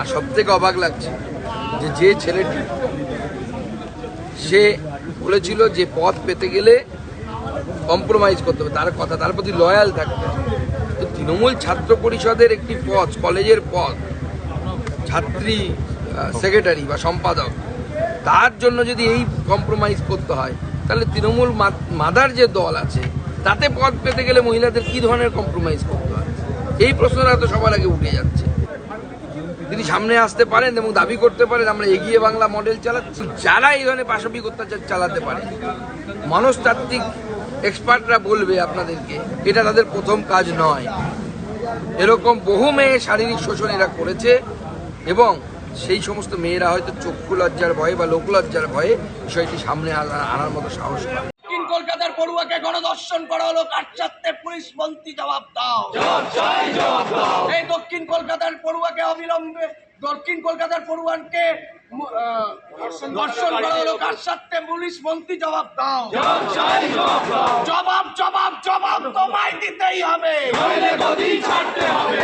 আর সব থেকে অবাক লাগছে যে যে ছেলেটি, সে বলেছিল যে পথ পেতে গেলে কম্প্রোমাইজ করতে হবে। তার কথা, তার প্রতি লয়াল থাকতে। তো তৃণমূল ছাত্র পরিষদের একটি পদ, কলেজের পদ, ছাত্রী সেক্রেটারি বা সম্পাদক, তার জন্য যদি এই কম্প্রোমাইজ করতে হয়, তাহলে তৃণমূল মাদার যে দল আছে, তাতে পদ পেতে গেলে মহিলাদের কি ধরনের কম্প্রোমাইজ করতে হয়? এই প্রশ্নটা তো সবার আগে উঠে যাচ্ছে। তিনি সামনে আসতে পারেন এবং দাবি করতে পারেন, আমরা এগিয়ে বাংলা মডেল চালাচ্ছি। যারা এই ধরনের পাশবিক অত্যাচার চালাতে পারে, মনস্তাত্ত্বিক এক্সপার্টরা বলবে আপনাদেরকে, এটা তাদের প্রথম কাজ নয়। এরকম বহু মেয়ে শারীরিক শোষণ এরা করেছে এবং সেই সমস্ত মেয়েরা হয়তো চক্ষু লজ্জার ভয়ে বা লোক লজ্জার ভয়ে বিষয়টি সামনে আনার মতো সাহস পায়। পড়ুয়াকে গণধর্ষণ করা হলো কাটচাত্তে পুলিশ মন্ত্রী জবাব দাও। এই দক্ষিণ কলকাতার পড়ুয়াকে অবিলম্বে দক্ষিণ কলকাতার পড়ুয়ানকে ধর্ষণ করা হলো কাটচাত্তে পুলিশ মন্ত্রী জবাব দাও। জবাব জবাব জবাব তোমায় দিতেই হবে।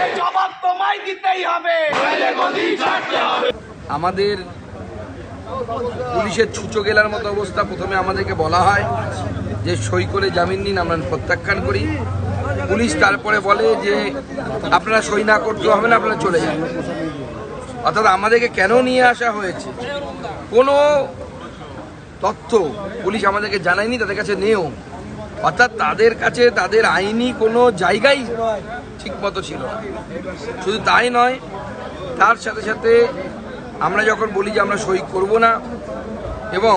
এই জবাব তোমায় দিতেই হবে। আমাদের পুলিশের ছুচো গেলার মতো অবস্থা প্রথমে আমাদেরকে বলা হয়। যে সই করে জামিন নিন, আমরা প্রত্যাখ্যান করি। পুলিশ তারপরে বলে যে, আপনারা সই না করতে হবে না, আপনারা চলে যান। অর্থাৎ আমাদেরকে কেন নিয়ে আসা হয়েছে? কোনো তথ্য পুলিশ আমাদেরকে জানায়নি, তাদের কাছে নেও অর্থাৎ তাদের কাছে, তাদের আইনি কোনো জায়গাই ঠিকমতো ছিল শুধু তাই নয়, তার সাথে সাথে আমরা যখন বলি যে আমরা সই করব না, এবং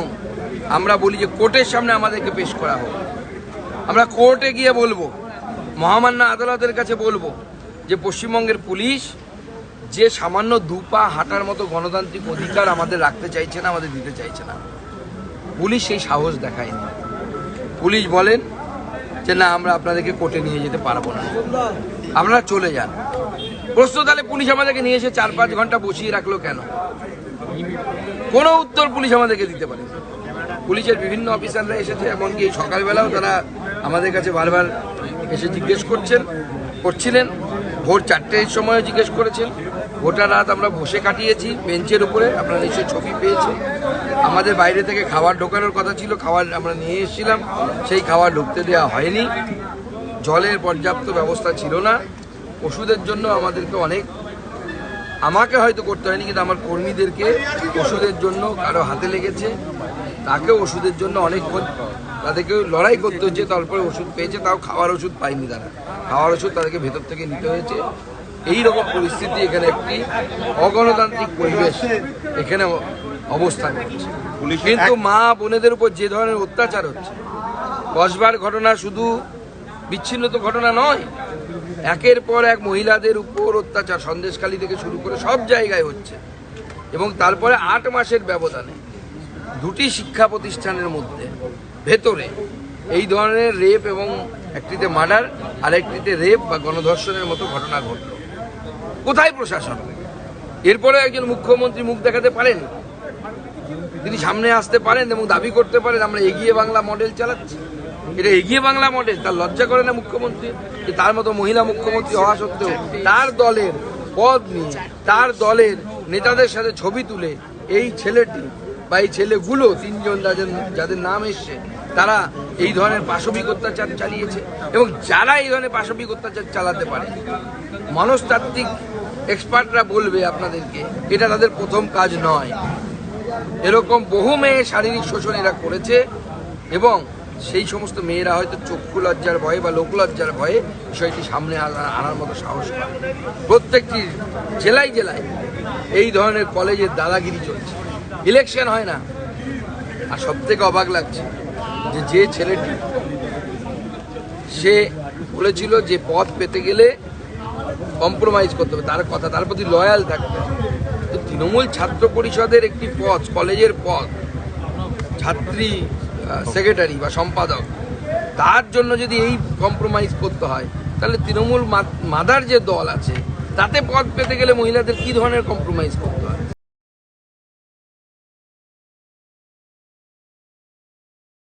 আমরা বলি যে কোর্টের সামনে আমাদেরকে পেশ করা হোক। আমরা কোর্টে গিয়ে বলব, মহামান্য আদালতের কাছে বলব যে পশ্চিমবঙ্গের পুলিশ যে সামান্য দুপা হাঁটার মতো গণতান্ত্রিক অধিকার আমাদের রাখতে চাইছে না, আমাদের দিতে চাইছে না। পুলিশ সেই সাহস দেখায়নি। পুলিশ বলেন যে না, আমরা আপনাদেরকে কোর্টে নিয়ে যেতে পারব না। আপনারা চলে যান। প্রশ্ন তাহলে পুলিশ আমাদেরকে নিয়ে এসে চার পাঁচ ঘণ্টা বসিয়ে রাখল কেন? কোনো উত্তর পুলিশ আমাদেরকে দিতে পারে পুলিশের বিভিন্ন অফিসাররা এসেছে, এমনকি সকালবেলাও তারা আমাদের কাছে বারবার এসে জিজ্ঞেস করছেন, করছিলেন। ভোর চারটের সময় জিজ্ঞেস করেছেন। গোটা রাত আমরা বসে কাটিয়েছি বেঞ্চের উপরে, আপনারা নিশ্চয়ই ছবি পেয়েছেন। আমাদের বাইরে থেকে খাবার ঢোকানোর কথা ছিল, খাবার আমরা নিয়ে এসেছিলাম, সেই খাবার ঢুকতে দেওয়া হয়নি। জলের পর্যাপ্ত ব্যবস্থা ছিল না। ওষুধের জন্য আমাদেরকে অনেক, আমাকে হয়তো করতে হয়নি, কিন্তু আমার কর্মীদেরকে ওষুধের জন্য কারও হাতে লেগেছে। তাকে ওষুধের জন্য অনেকক্ষণ তাদেরকে লড়াই করতে হচ্ছে তারপরে ওষুধ পেয়েছে তাও খাওয়ার ওষুধ পায়নি তারা। খাওয়ার ওষুধ তাদেরকে ভেতর থেকে নিতে হয়েছে। এই রকম পরিস্থিতি এখানে একটি অগণতান্ত্রিক পরিবেশ এখানে অবস্থান করছে। কিন্তু মা বোনেদের উপর যে ধরনের অত্যাচার হচ্ছে কসবার ঘটনা শুধু বিচ্ছিন্ন তো ঘটনা নয় একের পর এক মহিলাদের উপর অত্যাচার সন্দেশখালী থেকে শুরু করে সব জায়গায় হচ্ছে। এবং তারপরে আট মাসের ব্যবধানে দুটি শিক্ষা প্রতিষ্ঠানের মধ্যে, ভেতরে এই ধরনের রেপ এবং একটিতে মার্ডার আর একটিতে রেপ বা গণধর্ষণের মতো ঘটনা ঘটল। কোথায় প্রশাসন? এরপরে একজন মুখ্যমন্ত্রী মুখ দেখাতে পারেন? তিনি সামনে আসতে পারেন এবং দাবি করতে পারেন, আমরা এগিয়ে বাংলা মডেল চালাচ্ছি। এটা এগিয়ে বাংলা মডেল, তার লজ্জা করে না মুখ্যমন্ত্রী? যে তার মতো মহিলা মুখ্যমন্ত্রী হওয়া সত্ত্বেও তার দলের পদ নিয়ে, তার দলের নেতাদের সাথে ছবি তুলে এই ছেলেটি বা এই ছেলেগুলো তিনজন যাদের যাদের নাম এসছে, তারা এই ধরনের পাশবিক অত্যাচার চালিয়েছে এবং যারা এই ধরনের পাশবিক অত্যাচার চালাতে পারে, মনস্তাত্ত্বিক এক্সপার্টরা বলবে আপনাদেরকে, এটা তাদের প্রথম কাজ নয়। এরকম বহু মেয়ে শারীরিক শোষণ এরা করেছে এবং সেই সমস্ত মেয়েরা হয়তো চক্ষু লজ্জার ভয়ে বা লোক লজ্জার ভয়ে বিষয়টি সামনে আনা- আনার মতো সাহস পায়। প্রত্যেকটি জেলায় জেলায় এই ধরনের কলেজের দাদাগিরি চলছে। ইলেকশন হয় না। আর সব থেকে অবাক লাগছে যে যে ছেলেটি, সে বলেছিল যে পথ পেতে গেলে কম্প্রোমাইজ করতে হবে। তার কথা, তার প্রতি লয়াল থাকতে হবে। তো তৃণমূল ছাত্র পরিষদের একটি পদ, কলেজের পদ, ছাত্রী সেক্রেটারি বা সম্পাদক, তার জন্য যদি এই কম্প্রোমাইজ করতে হয়, তাহলে তৃণমূল মাদার যে দল আছে, তাতে পদ পেতে গেলে মহিলাদের কি ধরনের কম্প্রোমাইজ করতে